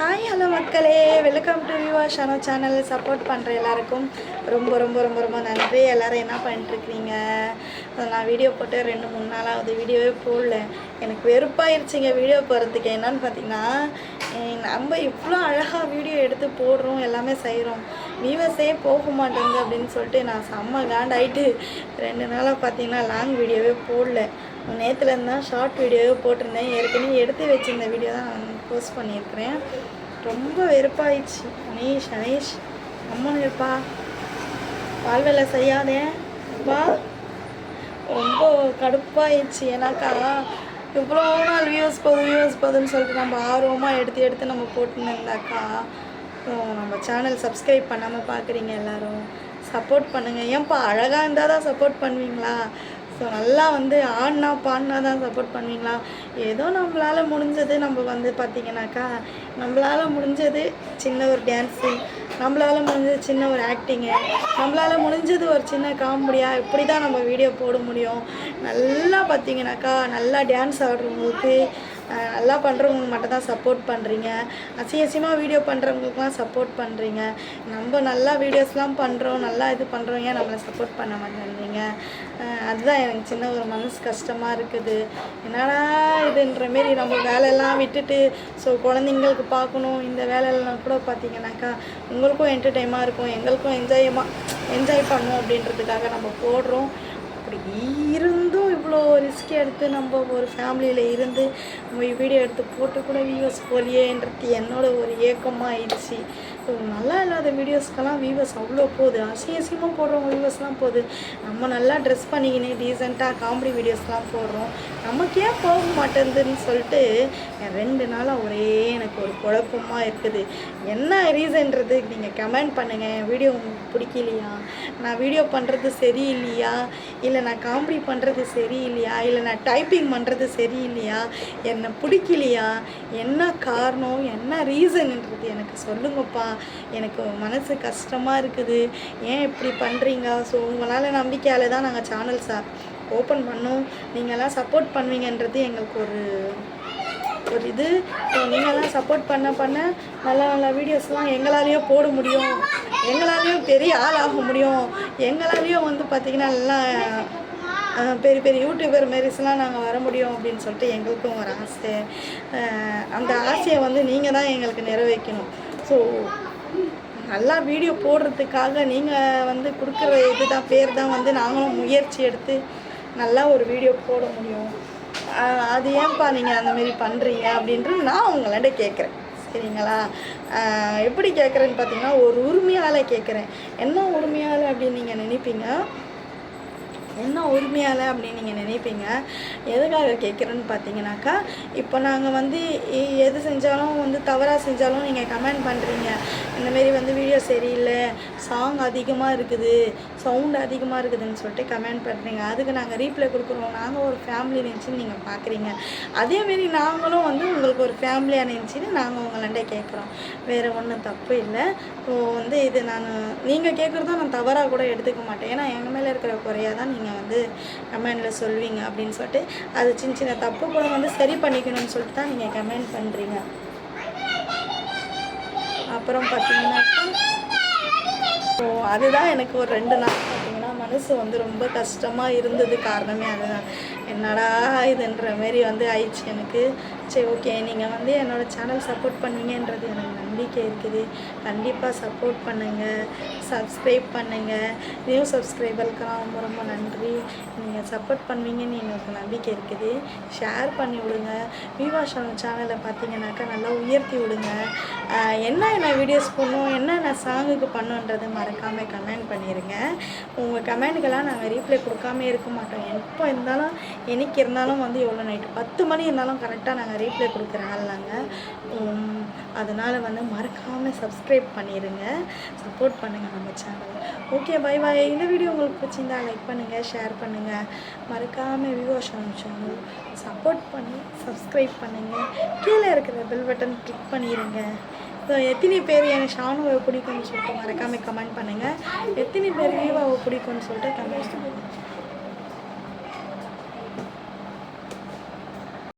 Hi hello மக்களே. Welcome to யுவா ஷனோ சேனல் சப்போர்ட் பண்ணுற எல்லாருக்கும் ரொம்ப ரொம்ப ரொம்ப ரொம்ப நன்றி. எல்லோரும் என்ன பண்ணிட்டுருக்கீங்க? நான் வீடியோ போட்டு ரெண்டு மூணு நாளாவது வீடியோவே போடல. எனக்கு வெறுப்பாயிருச்சுங்க வீடியோ போகிறதுக்கு என்னன்னு பார்த்தீங்கன்னா நம்ம இவ்வளோ அழகாக வீடியோ எடுத்து போடுறோம் எல்லாமே செய்கிறோம் வியூவர்ஸே போக மாட்டேங்குது அப்படின்னு சொல்லிட்டு நான் செம்ம காண்டாயிட்டு ரெண்டு நாளாக பார்த்தீங்கன்னா லாங் வீடியோவே போடல. நேற்றுலேருந்து தான் ஷார்ட் வீடியோவே போட்டிருந்தேன். ஏற்கனவே எடுத்து வச்சிருந்த வீடியோ தான் நான் போஸ்ட் பண்ணியிருக்கிறேன். ரொம்ப வெறுப்பாயிடுச்சு. அனீஷ் அனீஷ் அம்மன் இருப்பா. பால் வேலை செய்யாதே. அப்பா. ரொம்ப கடுப்பாயிடுச்சு. ஏன்னாக்கா இவ்வளோ நாள் வியூஸ் போதும் வியூஸ் போதுன்னு சொல்லிட்டு நம்ம ஆர்வமாக எடுத்து எடுத்து நம்ம போட்டுருந்தாக்கா இருந்தாக்கா நம்ம சேனல் சப்ஸ்கிரைப் பண்ணாமல் பார்க்குறீங்க எல்லோரும். சப்போர்ட் பண்ணுங்கள் ஏன்ப்பா அழகாக இருந்தால் தான் சப்போர்ட் பண்ணுவீங்களா? ஸோ நல்லா வந்து ஆடினா பாடினா தான் சப்போர்ட் பண்ணுவீங்களா ஏதோ நம்மளால் முடிஞ்சது நம்ம வந்து பார்த்தீங்கன்னாக்கா நம்மளால் முடிஞ்சது சின்ன ஒரு டான்ஸு நம்மளால் முடிஞ்சது சின்ன ஒரு ஆக்டிங்கு நம்மளால் முடிஞ்சது ஒரு சின்ன காமெடியாக இப்படி தான் நம்ம வீடியோ போட முடியும். நல்லா பார்த்தீங்கன்னாக்கா நல்லா டான்ஸ் ஆடுறவங்களுக்கு நல்லா பண்ணுறவங்க மட்டும் தான் சப்போர்ட் பண்ணுறீங்க அசிங்க அசியமாக வீடியோ பண்ணுறவங்களுக்குலாம் சப்போர்ட் பண்ணுறீங்க நம்ம நல்லா வீடியோஸ்லாம் பண்ணுறோம் நல்லா இது பண்ணுறோம் ஏன் நம்மளை சப்போர்ட் பண்ண மாட்டேன்றீங்க? அதுதான் எனக்கு சின்ன ஒரு மனசு கஷ்டமாக இருக்குது. என்னடா இதுன்ற மாரி நம்ம வேலையெல்லாம் விட்டுட்டு ஸோ குழந்தைங்களுக்கு பார்க்கணும் இந்த வேலையெல்லாம் கூட பார்த்தீங்கன்னாக்கா உங்களுக்கும் என்டர்டைமாக இருக்கும் எங்களுக்கும் என்ஜாயமாக என்ஜாய் பண்ணும் அப்படின்றதுக்காக நம்ம போடுறோம். அப்படி இருந்தும் இவ்வளோ ரிஸ்க் எடுத்து நம்ம ஒரு ஃபேமிலியில் இருந்து நம்ம வீடியோ எடுத்து போட்டு கூட வியூவர்ஸ் போலியேன்றது என்னோட ஒரு ஏக்கமாக ஆயிடுச்சு ஸோ நல்லா இல்லாத வீடியோஸ்க்கெல்லாம் வியூவர்ஸ் அவ்வளோ போகுது. அசிங்க அசிங்கமாக போடுறவங்க வியூவர்ஸ்லாம் போகுது. நம்ம நல்லா ட்ரெஸ் பண்ணிக்கின்னு டீசெண்டாக காமெடி வீடியோஸ்லாம் போடுறோம். நமக்கு ஏன் போக மாட்டேங்குதுன்னு சொல்லிட்டு ரெண்டு நாளாக ஒரே எனக்கு ஒரு குழப்பமாக இருக்குது. என்ன ரீசன்றது நீங்கள் கமெண்ட் பண்ணுங்கள் வீடியோ உங்களுக்கு பிடிக்கலையா? நான் வீடியோ பண்ணுறது சரியில்லையா? இல்லை நான் காமெடி பண்ணுறது சரியில்லையா? இல்லை நான் டைப்பிங் பண்ணுறது சரியில்லையா? என்னை பிடிக்கலையா? என்ன காரணம்? என்ன ரீசன்ன்றது எனக்கு சொல்லுங்கப்பா. எனக்கு மனசு கஷ்டமாக இருக்குது. ஏன் இப்படி பண்ணுறீங்க ஸோ உங்களால் நம்பிக்கையால் தான் நாங்கள் சேனல் சார் ஓப்பன் பண்ணோம். நீங்கள்லாம் சப்போர்ட் பண்ணுவீங்கன்றது எங்களுக்கு ஒரு ஒரு இது. ஸோ நீங்கள்லாம் சப்போர்ட் பண்ண பண்ண நல்ல நல்ல வீடியோஸ்லாம் எங்களாலேயும் போட முடியும். எங்களாலேயும் பெரிய ஆள் ஆக முடியும். எங்களாலேயும் வந்து பார்த்திங்கன்னா நல்லா பெரிய பெரிய யூடியூபர் மாரிஸ்லாம் நாங்கள் வர முடியும் அப்படின்னு சொல்லிட்டு எங்களுக்கும் ஒரு ஆசை. அந்த ஆசையை வந்து நீங்கள் தான் எங்களுக்கு நிறைவேற்றணும். ஸோ நல்லா வீடியோ போடுறதுக்காக நீங்கள் வந்து கொடுக்குற இதுதான் பேர் தான் வந்து நாங்களும் முயற்சி எடுத்து நல்லா ஒரு வீடியோ போட முடியும். அது ஏன்ப்பா நீங்கள் அந்தமாரி பண்ணுறீங்க அப்படின்ட்டு நான் உங்கள்கிட்ட கேட்குறேன். சரிங்களா எப்படி கேட்குறேன்னு பார்த்தீங்கன்னா ஒரு உரிமையால் கேட்குறேன் என்ன உரிமையால் அப்படின்னு நீங்கள் நினைப்பீங்க? என்ன உரிமையால் அப்படின்னு நீங்கள் நினைப்பீங்க? எதுக்காக கேட்குறேன்னு பார்த்தீங்கன்னாக்கா இப்போ நாங்கள் வந்து எ- எது செஞ்சாலும் வந்து தவறாக செஞ்சாலும் நீங்கள் கமெண்ட் பண்ணுறீங்க இந்தமாரி வந்து வீடியோ சரியில்லை சாங் அதிகமாக இருக்குது சவுண்ட் அதிகமாக இருக்குதுன்னு சொல்லிட்டு கமெண்ட் பண்ணுறீங்க அதுக்கு நாங்கள் ரீப்ளை கொடுக்குறோம். நாங்கள் ஒரு ஃபேமிலி நினச்சி நீங்கள் பார்க்குறீங்க அதேமாரி நாங்களும் வந்து உங்களுக்கு ஒரு ஃபேமிலியாக நினச்சின்னு நாங்கள் உங்கள்கிட்ட கேட்குறோம் வேறு ஒன்றும் தப்பு இல்லை. ஸோ வந்து இது நான் நீங்கள் கேட்குறதும் நான் தவறாக கூட எடுத்துக்க மாட்டேன். ஏன்னா எங்கள் மேலே இருக்கிற குறையாக தான் நீங்கள் நீங்கள் வந்து கமெண்டில் சொல்வீங்க அப்படின்னு சொல்லிட்டு அது சின்ன சின்ன தப்பு கூட வந்து சரி பண்ணிக்கணும்னு சொல்லிட்டு தான் நீங்கள் கமெண்ட் பண்ணுறீங்க அப்புறம் பார்த்தீங்கன்னா ஸோ அதுதான் எனக்கு ஒரு ரெண்டு நாள் பார்த்தீங்கன்னா மனசு வந்து ரொம்ப கஷ்டமாக இருந்தது காரணமே அதுதான். என்னடா இதுன்ற மாரி வந்து ஆயிடுச்சு எனக்கு. சரி ஓகே நீங்கள் வந்து என்னோட சேனல் சப்போர்ட் பண்ணுவீங்கன்றது எனக்கு நம்பிக்கை இருக்குது. கண்டிப்பாக சப்போர்ட் பண்ணுங்கள் சப்ஸ்கிரைப் பண்ணுங்கள் நியூ சப்ஸ்கிரைபருக்கெல்லாம் ரொம்ப ரொம்ப நன்றி. நீங்கள் சப்போர்ட் பண்ணுவீங்கன்னு எங்களுக்கு நம்பிக்கை இருக்குது. ஷேர் பண்ணி விடுங்க. விவாஷன் சேனலை பார்த்தீங்கன்னாக்கா நல்லா உயர்த்தி விடுங்க. என்ன என்ன வீடியோஸ் பண்ணணும் என்னென்ன சாங்குக்கு பண்ணுன்றது மறக்காமல் கமெண்ட் பண்ணிடுங்க உங்கள் கமெண்ட்கெல்லாம் நாங்கள் ரீப்ளை கொடுக்காம இருக்க மாட்டோம். எப்போ இருந்தாலும் என்னைக்கு இருந்தாலும் வந்து எவ்வளோ நைட்டு பத்து மணி இருந்தாலும் கரெக்டாக நாங்கள் ரீப்ளை கொடுக்குற ஆள் நாங்கள் அதனால் வந்து மறக்காமல் சப்ஸ்கிரைப் பண்ணிடுங்க சப்போர்ட் பண்ணுங்கள் நம்ம சேனல் ஓகே பை பாய் இந்த வீடியோ உங்களுக்கு பிடிச்சிருந்தா லைக் பண்ணுங்கள் ஷேர் பண்ணுங்கள் மறக்காமல் விவோஷன் சேனல் சப்போர்ட் பண்ணி சப்ஸ்கிரைப் பண்ணுங்கள் கீழே இருக்கிற பெல் பட்டன் கிளிக் பண்ணிடுங்க எத்தனை பேர் எனக்கு ஷானுவை பிடிக்கும்னு சொல்லிட்டு மறக்காமல் கமெண்ட் பண்ணுங்கள் எத்தனை பேர் வீவாவை பிடிக்கும்னு சொல்லிட்டு கமெண்ட் பண்ணுங்கள்